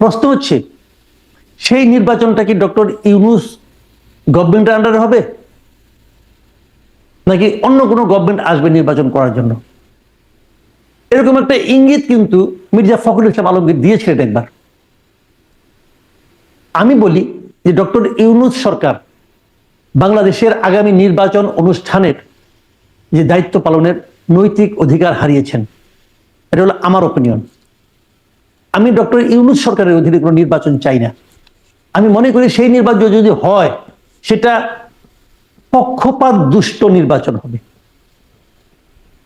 প্রশ্ন হচ্ছে, সেই নির্বাচনটা কি ডক্টর ইউনুস গভর্নমেন্টের আন্ডারে হবে? নাকি অন্য কোনো গভর্নমেন্ট আসবে নির্বাচন করার জন্য? এরকম একটা ইঙ্গিত কিন্তু মির্জা ফখরুল ইসলাম আলমগীর দিয়েছিলেন একবার। আমি বলি যে ডক্টর ইউনুস সরকার বাংলাদেশের আগামী নির্বাচন অনুষ্ঠানের যে দায়িত্ব পালনের নৈতিক অধিকার হারিয়েছেন, এটা হলো আমার ওপিনিয়ন আমি ডক্টর ইউনুস সরকারের অধীনে কোনো নির্বাচন চাই না। আমি মনে করি সেই নির্বাচন যদি হয়, সেটা পক্ষপাত দুষ্ট নির্বাচন হবে।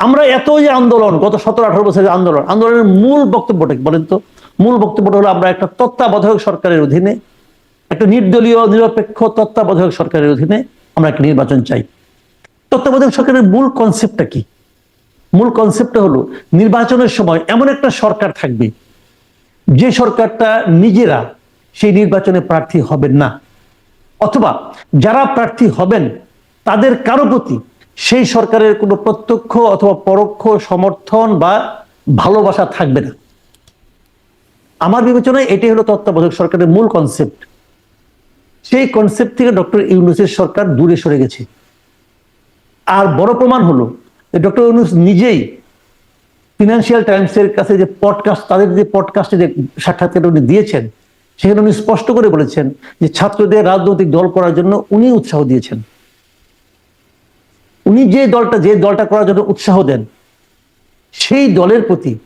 আমরা এত যে আন্দোলন, গত সতেরো আঠারো বছরের আন্দোলন, আন্দোলনের মূল বক্তব্যটা কি বলেন তো? মূল বক্তব্যটা হলো আমরা একটা তত্ত্বাবধায়ক সরকারের অধীনে, একটা নির্দলীয়, নিরপেক্ষ তত্ত্বাবধায়ক সরকারের অধীনে আমরা একটা নির্বাচন চাই। তত্ত্বাবধায়ক সরকারের মূল কনসেপ্টটা কি? মূল কনসেপ্টটা হলো, নির্বাচনের সময় এমন একটা সরকার থাকবে যে সরকারটা নিজেরা সেই নির্বাচনে প্রার্থী হবেন না, অথবা যারা প্রার্থী হবেন তাদের কারও প্রতি সেই সরকারের কোনো প্রত্যক্ষ অথবা পরোক্ষ সমর্থন বা ভালোবাসা থাকবে না। আমার বিবেচনায় এটাই হলো তত্ত্বাবধায়ক সরকারের মূল কনসেপ্ট সেই কনসেপ্ট থেকে ডক্টর ইউনুসের সরকার দূরে সরে গেছে। আর বড় প্রমাণ হলো ডক্টর ইউনুস নিজেই ফিনান্সিয়াল টাইমসের কাছে যে পডকাস্ট তাদের যে পডকাস্টে যে সাক্ষাৎকার উনি দিয়েছেন সেখানে উনি স্পষ্ট করে বলেছেন যে ছাত্রদের রাজনৈতিক দল করার জন্য উনি উৎসাহ দিয়েছেন। উনি যে দলটা যে দলটা করার জন্য উৎসাহ দেন সেই দলের প্রতি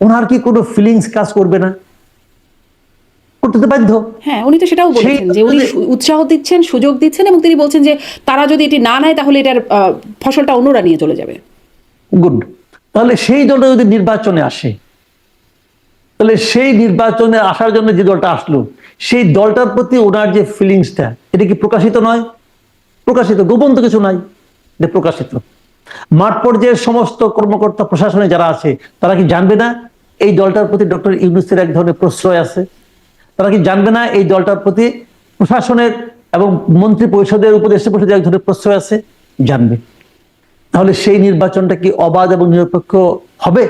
ওনার কি কোনো ফিলিংস কাজ করবে না? করতে বাধ্য। হ্যাঁ উনি তো সেটাও বলেছেন যে উনি উৎসাহ দিচ্ছেন সুযোগ দিচ্ছেন এবং তিনি বলছেন যে তারা যদি এটি না নেয় তাহলে এটার ফসলটা অন্যরা নিয়ে চলে যাবে। গুড তাহলে সেই দলটা যদি নির্বাচনে আসে, তাহলে সেই নির্বাচনে আসার জন্য যে দলটা আসলো, সেই দলটার প্রতি ওনার যে ফিলিংসটা এটা কি প্রকাশিত নয়? প্রকাশিত, গোপন তো কিছু নাই প্রকাশিত। মাঠ পর্যায়ের সমস্ত কর্মকর্তা, প্রশাসনে যারা আছে, তারা কি জানবে না এই দলটার প্রতি ডক্টর ইউনুসের এক ধরনের প্রশ্রয় আছে? তারা কি জানবে না এই দলটার প্রতি প্রশাসনের এবং মন্ত্রী পরিষদের, উপদেষ্টা পরিষদের এক ধরনের প্রশ্রয় আছে? জানবে। তাহলে সেই নির্বাচনটা কি অবাধ এবং নিরপেক্ষ হবে?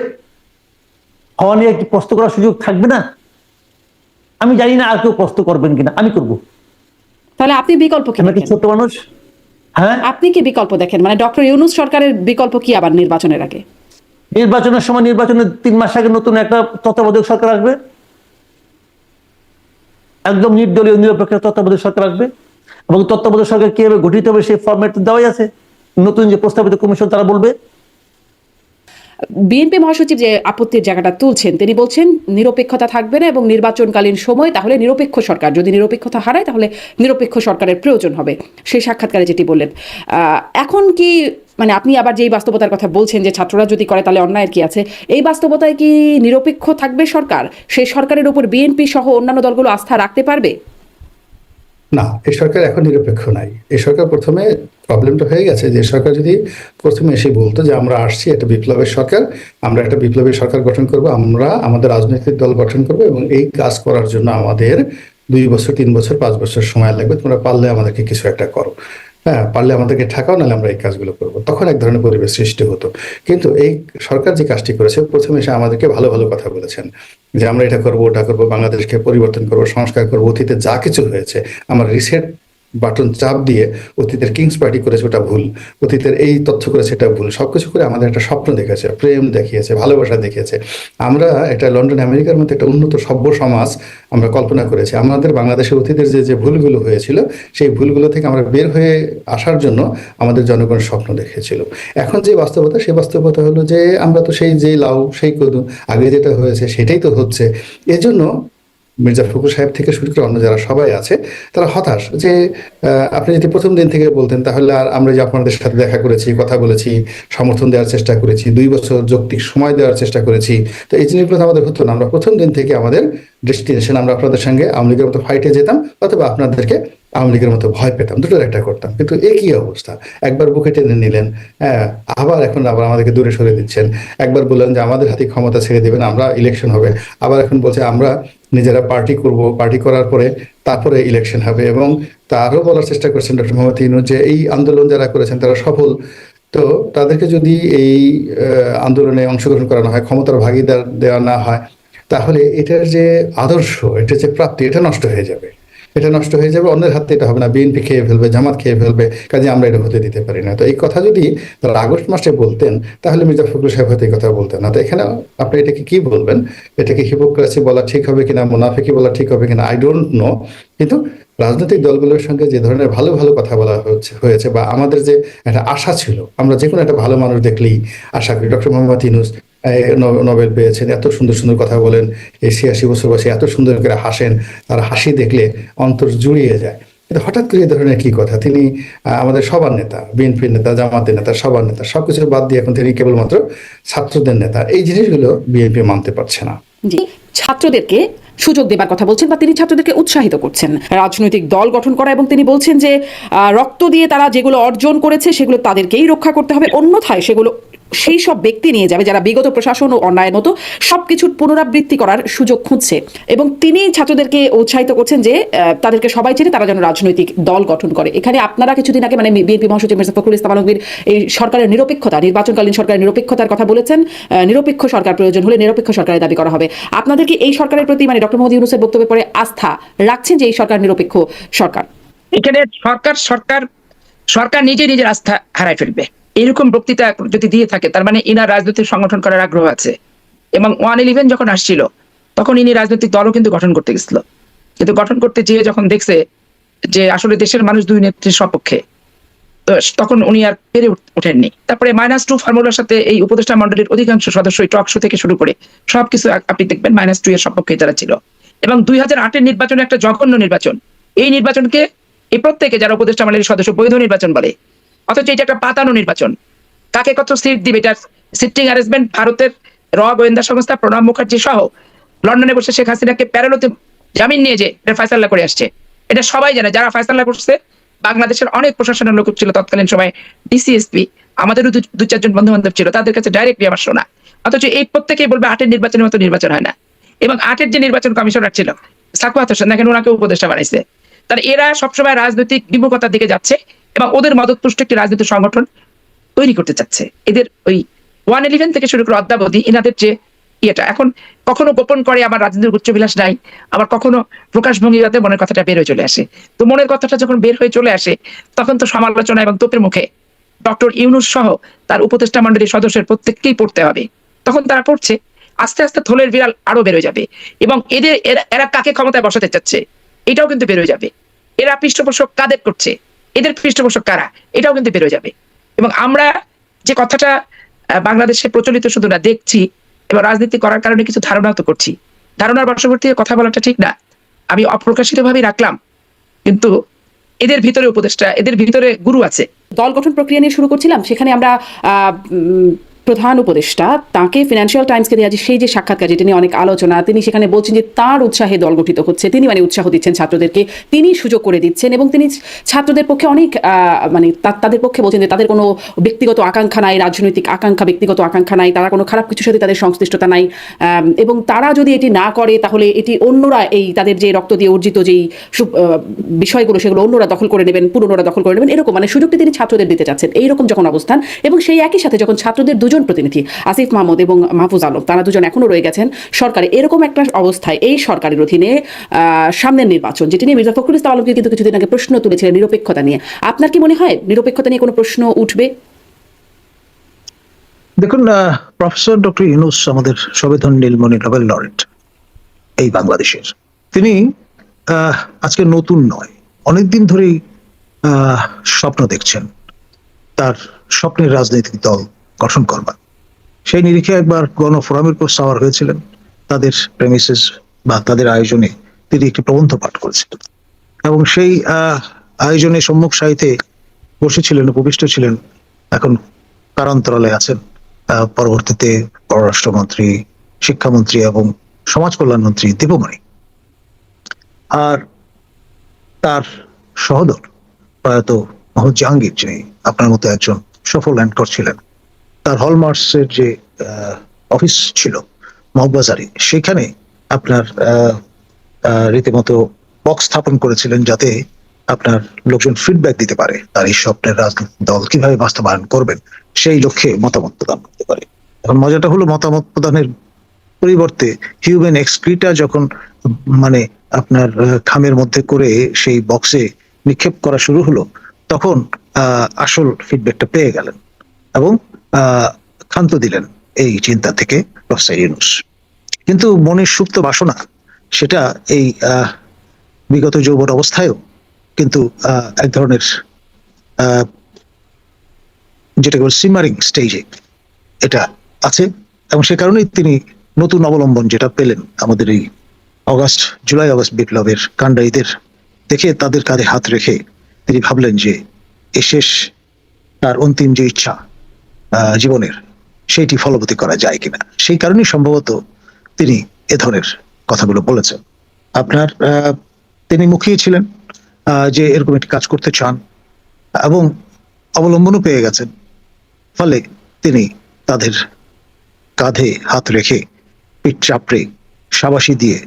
হওয়া নিয়ে কি প্রশ্ন করার সুযোগ থাকবে না? আমি জানি না আর কেউ প্রশ্ন করবেন কিনা আমি করব। তাহলে আপনি বিকল্প কি কি? ছোট্ট মানুষ? হ্যাঁ? আপনি কি বিকল্প দেখেন? মানে ডক্টর ইউনুস সরকারের বিকল্প কি আবার নির্বাচনের আগে? নির্বাচনের সময় নির্বাচনের তিন মাস আগে নতুন একটা তত্ত্বাবধায়ক সরকার আসবে। একদম নির্দলীয় নিরপেক্ষ তত্ত্বাবধায়ক সরকার আসবে। এবং তত্ত্বাবধায়ক সরকার কীভাবে গঠিত হবে সেই ফরম্যাট দেওয়াই আছে। নতুন যে প্রস্তাবিত কমিশন তারা বলবে? বিএনপি মহাসচিব যে আপত্তির জায়গাটা তুলছেন, তিনি বলছেন নিরপেক্ষতা থাকবে না এবং নির্বাচনকালীন সময় তাহলে নিরপেক্ষ সরকার। যদি নিরপেক্ষতা হারায় তাহলে নিরপেক্ষ সরকারের প্রয়োজন হবে। সেই সাক্ষাৎকারে যেটি বললেন। এখন কি মানে আপনি আবার যেই বাস্তবতার কথা বলছেন যে ছাত্ররা যদি করে তাহলে অন্যায়ের কি আছে? এই বাস্তবতায় কি নিরপেক্ষ থাকবে সরকার? সেই সরকারের উপর বিএনপি সহ অন্যান্য দলগুলো আস্থা রাখতে পারবে? না, এ সরকার এখন নিরপেক্ষ নাই। এ সরকার প্রথমে প্রবলেমটা হয়ে গেছে যে সরকার যদি প্রথমে এসে বলতো যে, আমরা আসছি একটা বিপ্লবের সরকার, আমরা একটা বিপ্লবের সরকার গঠন করব, আমরা আমাদের রাজনৈতিক দল গঠন করব এবং এই কাজ করার জন্য আমাদের দুই বছর, তিন বছর, পাঁচ বছর সময় লাগবে, তোমরা পারলে আমাদেরকে কিছু একটা করো। হ্যাঁ পারলে আমাদেরকে ঠেকাও, নাহলে আমরা এই কাজগুলো করব। তখন এক ধরনের পরিবেশ সৃষ্টি হতো। কিন্তু এই সরকার যে কাজটি করেছে, প্রথমে এসে আমাদেরকে ভালো ভালো কথা বলেছেন যে আমরা এটা করব, ওটা করব, বাংলাদেশকে পরিবর্তন করব, সংস্কার করব, অতীতে যা কিছু হয়েছে, আমার রিসেট বাটন চাপ দিয়ে অতীতের কিংস পার্টি করেছে ওটা ভুল, অতীতের এই তথ্য করেছে এটা ভুল, সবকিছু করে আমাদের একটা স্বপ্ন দেখেছে প্রেম দেখিয়েছে, ভালোবাসা দেখিয়েছে। আমরা এটা লন্ডন আমেরিকার মধ্যে একটা উন্নত সভ্য সমাজ আমরা কল্পনা করেছি। আমাদের বাংলাদেশের অতীতের যে যে ভুলগুলো হয়েছিল, সেই ভুলগুলো থেকে আমরা বের হয়ে আসার জন্য আমাদের জনগণ স্বপ্ন দেখেছিল এখন যে বাস্তবতা, সেই বাস্তবতা হলো যে আমরা তো সেই যে লাউ, সেই কদু, আগে যেটা হয়েছে সেটাই তো হচ্ছে। এজন্য মির্জা ফখরুল সাহেব থেকে শুরু করে অন্য যারা সবাই আছে, তারা হতাশ যে আপনি যদি প্রথম দিন থেকে বলতেন, তাহলে আর আমরা যে আপনাদের সাথে দেখা করেছি, কথা বলেছি, সমর্থন দেওয়ার চেষ্টা করেছি, দুই বছর যৌক্তিক সময় দেওয়ার চেষ্টা করেছি, তো এই জিনিসগুলো আমাদের হতো না। আমরা প্রথম দিন থেকে আমাদের ডেস্টিনেশন আমরা আপনাদের সঙ্গে আওয়ামী লীগের মতো ফাইটে যেতাম, অথবা আপনাদেরকে আওয়ামী লীগের মতো ভয় পেতাম, দুটোর একটা করতাম। কিন্তু একই অবস্থা। একবার বুকে টেনে নিলেন হ্যাঁ আবার এখন আবার আমাদেরকে দূরে সরে দিচ্ছেন। একবার বললেন যে, আমাদের হাতে ক্ষমতা ছেড়ে দেবেন, আমরা ইলেকশন হবে। আবার এখন বলছে, আমরা নিজেরা পার্টি করব পার্টি করার পরে তারপরে ইলেকশন হবে এবং তারও বলার চেষ্টা করেছেন ডক্টর মোহাম্মদ ইনু যে এই আন্দোলন যারা করেছেন তারা সফল। তো তাদেরকে যদি এই আন্দোলনে অংশগ্রহণ করানো হয়, ক্ষমতার ভাগিদার দেওয়া না হয়, তাহলে এটার যে আদর্শ, এটার যে প্রাপ্তি, এটা নষ্ট হয়ে যাবে। এটা নষ্ট হয়ে যাবে, অন্যের হাতে এটা হবে না। বিএনপি খেয়ে ফেলবে, জামাত খেয়ে ফেলবে, কাজে আমরা এটা হতে দিতে পারি না। তো এই কথা যদি তারা আগস্ট মাসে বলতেন, তাহলে মির্জা ফখরুল সাহেব হয়তো এই কথা বলতেন না। তো এখানে আপনি এটাকে কি বলবেন? এটাকে হিপোক্রেসি বলা ঠিক হবে কিনা, মুনাফিকি বলা ঠিক হবে কিনা আই ডোন্ট নো কিন্তু রাজনৈতিক দলগুলোর সঙ্গে যে ধরনের ভালো ভালো কথা বলা হচ্ছে, হয়েছে বা আমাদের যে একটা আশা ছিল, আমরা যে কোনো একটা ভালো মানুষ দেখলেই আশা করি। ডক্টর মোহাম্মদ ইনুস নোবেল পেয়েছেন এত সুন্দর সুন্দর কথা বলেন, এই ছিয়াশি বছর বয়সে এত সুন্দর করে হাসেন, তার হাসি দেখলে অন্তর জুড়িয়ে যায়। কিন্তু হঠাৎ করে এই ধরনের কি কথা? তিনি আমাদের সবার নেতা, বিএনপির নেতা, জামাতের নেতা, সবার নেতা সবকিছু বাদ দিয়ে এখন তিনি কেবলমাত্র ছাত্রদের নেতা। এই জিনিসগুলো বিএনপি মানতে পারছে না। ছাত্রদেরকে সুযোগ দেবার কথা বলছেন বা তিনি ছাত্রদেরকে উৎসাহিত করছেন। রাজনৈতিক দল গঠন করা এবং তিনি বলছেন যে রক্ত দিয়ে তারা যেগুলো অর্জন করেছে সেগুলো তাদেরকেই রক্ষা করতে হবে। অন্যথায় সেগুলো, সেই সব ব্যক্তি নিয়ে যাবে যারা বিগত প্রশাসন ও অন্যায়ের মতো সবকিছুর পুনরাবৃত্তি করার সুযোগ খুঁজছে। এবং তিনি ছাত্রদেরকে উৎসাহিত করছেন যে তাদেরকে সবাই চেনে তারা যেন রাজনৈতিক দল গঠন করে। এখানে আপনারা কিছুদিন আগে মানে বিএনপি মহাসচিব মির্জা ফখরুল ইসলাম আলমগীর এই সরকারের নিরপেক্ষতা, নির্বাচনকালীন সরকারের নিরপেক্ষতার কথা বলেছেন। নিরপেক্ষ সরকার প্রয়োজন হলে নিরপেক্ষ সরকারের দাবি করা হবে। আপনাদের কি এই সরকারের প্রতি মানে ডক্টর মোহাম্মদ ইউনুসের বক্তব্যের পরে আস্থা রাখছেন যে এই সরকার নিরপেক্ষ সরকার। এখানে সরকার সরকার সরকার নিজে নিজের আস্থা হারাই ফেলবে। এরকম বক্তৃতা যদি দিয়ে থাকে, তার মানে ইনার রাজনৈতিক সংগঠন করার আগ্রহ আছে। এবং ওয়ান ইলেভেন যখন আসছিল, তখন ইনি রাজনৈতিক দলও কিন্তু গঠন করতে গেছিল। কিন্তু গঠন করতে যেয়ে যখন দেখছে যে আসলে দেশের মানুষ দুই নেত্রীর সপক্ষে তখন উনি আর পেরে উঠ- ওঠেননি। তারপরে মাইনাস টু ফর্মুলার সাথে এই উপদেষ্টা মন্ডলীর অধিকাংশ সদস্যই টক শো থেকে শুরু করে সবকিছু আপনি দেখবেন মাইনাস টু এর সপক্ষে তারা ছিল। এবং দুই হাজার আটের নির্বাচন একটা জঘন্য নির্বাচন। এই নির্বাচনকে এই প্রত্যেকে যারা উপদেষ্টা মন্ডলীর সদস্য বৈধ নির্বাচন বলে, অথচ এটা একটা পাতানো নির্বাচন। কাকে কত সিট দিবে এটা সিটিং অ্যারেঞ্জমেন্ট ভারতের র গোয়েন্দা সংস্থা প্রণব মুখার্জি সহ লন্ডনে বসে শেখ হাসিনাকে প্যারালোতে জামিন নিয়ে যে এটা ফয়সাল্লা করে আসছে। এটা সবাই জানে, যারা ফয়সাল্লা করছে বাংলাদেশের অনেক প্রশাসনের লোক ছিল তৎকালীন সময় ডিসিএসপি আমাদেরও দু- চারজন বন্ধু বান্ধব ছিল, তাদের কাছে ডাইরেক্টলি আমার শোনা। অথচ এই প্রত্যেকেই বলবে আটের নির্বাচনের মতো নির্বাচন হয় না। এবং আটের যে নির্বাচন কমিশনার ছিল, সাকুয়াত হোসেন, দেখেন ওনাকে উপদেষ্টা বানাইছে। তার এরা সবসময় রাজনৈতিক বিমুখতার দিকে যাচ্ছে এবং ওদের মদতপুষ্ট একটি রাজনৈতিক সংগঠন তৈরি করতে চাচ্ছে। এদের ওই ওয়ান ইলেভেন থেকে শুরু করে অদ্যাবধি এনাদের যে ইয়েটা এখন কখনো গোপন করে আমার রাজনীতির উচ্চবিলাস নাই। আবার কখনো প্রকাশ ভঙ্গিতে মনের কথাটা বের হয়ে চলে আসে। তো মনের কথাটা যখন বের হয়ে চলে আসে, তখন তো সমালোচনা এবং তোপের মুখে ডক্টর ইউনুস সহ তার উপদেষ্টা মন্ডলীর সদস্যের প্রত্যেককেই পড়তে হবে। তখন তারা পড়ছে, আস্তে আস্তে থলের বিড়াল আরও বেরোয় যাবে এবং এদের, এরা- কাকে ক্ষমতায় বসাতে চাচ্ছে, এটাও কিন্তু বেরোয় যাবে। এরা পৃষ্ঠপোষক কাদের করছে, এদের পৃষ্ঠপোষক কারা, এটাও কিন্তু বেরোয় যাবে। এবং আমরা যে কথাটা বাংলাদেশে প্রচলিত শুধু না, দেখছি রাজনীতি করার কারণে কিছু ধারণা তো করছি। ধারণার বর্ষবর্তী কথা বলাটা ঠিক না। আমি অপ্রকাশিত ভাবেই রাখলাম। কিন্তু এদের ভিতরে উপদেষ্টা, এদের ভিতরে গুরু আছে। দল গঠন প্রক্রিয়া নিয়ে শুরু করছিলাম। সেখানে আমরা প্রধান উপদেষ্টা, তাকে ফিনান্সিয়াল টাইমসকে দেওয়া যে সেই যে সাক্ষাৎকার যেটা নিয়ে অনেক আলোচনা, তিনি সেখানে বলছেন যে তার উৎসাহে দল গঠিত হচ্ছে। তিনি মানে উৎসাহ দিচ্ছেন ছাত্রদেরকে। তিনি সুযোগ করে দিচ্ছেন এবং তিনি ছাত্রদের পক্ষে অনেক মানে তাদের পক্ষে বলছেন যে তাদের কোনো ব্যক্তিগত আকাঙ্ক্ষা নাই, রাজনৈতিক আকাঙ্ক্ষা, ব্যক্তিগত আকাঙ্ক্ষা নাই, তারা কোনো খারাপ কিছুর সাথে তাদের সংশ্লিষ্টতা নাই। এবং তারা যদি এটি না করে, তাহলে এটি অন্যরা এই তাদের যে রক্ত দিয়ে অর্জিত যেই বিষয়গুলো, সেগুলো অন্যরা দখল করে নেবেন, পুরনোরা দখল করে নেবেন, এরকম মানে সুযোগটি তিনি ছাত্রদের দিতে চাচ্ছেন। এইরকম যখন অবস্থান এবং সেই একই সাথে যখন ছাত্রদের দুজন প্রতিনিধি, আসিফ মাহমুদ এবং মাহফুজ আলম। তারা দুজন এখনও রয়ে গেছেন সরকারে। এরকম একটা অবস্থায় এই সরকারের অধীনে সামনের নির্বাচন, যেটি নিয়ে মির্জা ফখরুল ইসলাম আলমকে কিন্তু কিছুদিন আগে প্রশ্ন তুলেছিলেন নিরপেক্ষতা নিয়ে। আপনার কি মনে হয়? নিরপেক্ষতা নিয়ে কোনো প্রশ্ন উঠবে? দেখুন প্রফেসর ডক্টর ইউনুস আমাদের সবেধন নীলমণি নোবেল লরেট এই বাংলাদেশের। তিনি আজকে নতুন নয়, অনেকদিন ধরেই স্বপ্ন দেখছেন। তার স্বপ্নের রাজনৈতিক দল গঠন করবার। সেই নিরিখে একবার গণফোরামের উপর সাওয়ার হয়েছিলেন তাদের প্রেমিসেস বা তাদের আয়োজনে তিনি একটি প্রবন্ধ পাঠ করেছিলেন। এবং সেই আয়োজনে সম্মুখ সাহিত্যে বসেছিলেন, উপবিষ্ট ছিলেন এখন কারান্তরালে আছেন পরবর্তীতে পররাষ্ট্রমন্ত্রী, শিক্ষামন্ত্রী এবং সমাজ কল্যাণমন্ত্রী দীপমণি। আর তার সহদর প্রয়াত মোহাম্মদ জাহাঙ্গীর, যিনি আপনার মতো একজন সফল অ্যাঙ্কর ছিলেন তার হলমার্কসের যে অফিস ছিল মগবাজারে সেখানে আপনার রীতিমতো বক্স স্থাপন করেছিলেন যাতে আপনার লোকজন ফিডব্যাক দিতে পারে তার এই স্বপ্নের রাজনৈতিক দল কীভাবে বাস্তবায়ন করবেন, সেই লক্ষ্যে মতামত প্রদান করতে পারে। এখন মজাটা হলো মতামত প্রদানের পরিবর্তে হিউম্যান এক্সক্রিটা যখন মানে আপনার খামের মধ্যে করে সেই বক্সে নিক্ষেপ করা শুরু হলো, তখন আসল ফিডব্যাকটা পেয়ে গেলেন। এবং ক্ষান্ত দিলেন এই চিন্তা থেকে প্রফেসর কিন্তু মনের সুপ্ত বাসনা, সেটা এই বিগত যৌবন অবস্থায়ও কিন্তু এক ধরনের যেটাকে বল সিমারিং স্টেজে এটা আছে এবং সে কারণেই তিনি নতুন অবলম্বন যেটা পেলেন আমাদের এই অগাস্ট, জুলাই অগস্ট বিপ্লবের কাণ্ডারীদের দেখে তাদের কাঁধে হাত রেখে তিনি ভাবলেন যে এ শেষ তার অন্তিম যে ইচ্ছা জীবনের সেইটি ফলবতী করা যায় কিনা। সেই কারণেই সম্ভবত তিনি এ ধরনের কথাগুলো বলেছেন। আপনার তিনি মুখিয়ে ছিলেন যে এরকম একটি কাজ করতে চান এবং অবলম্বনও পেয়ে গেছেন। ফলে তিনি তাদের কাঁধে হাত রেখে পিঠ চাপড়ে সাবাসী দিয়ে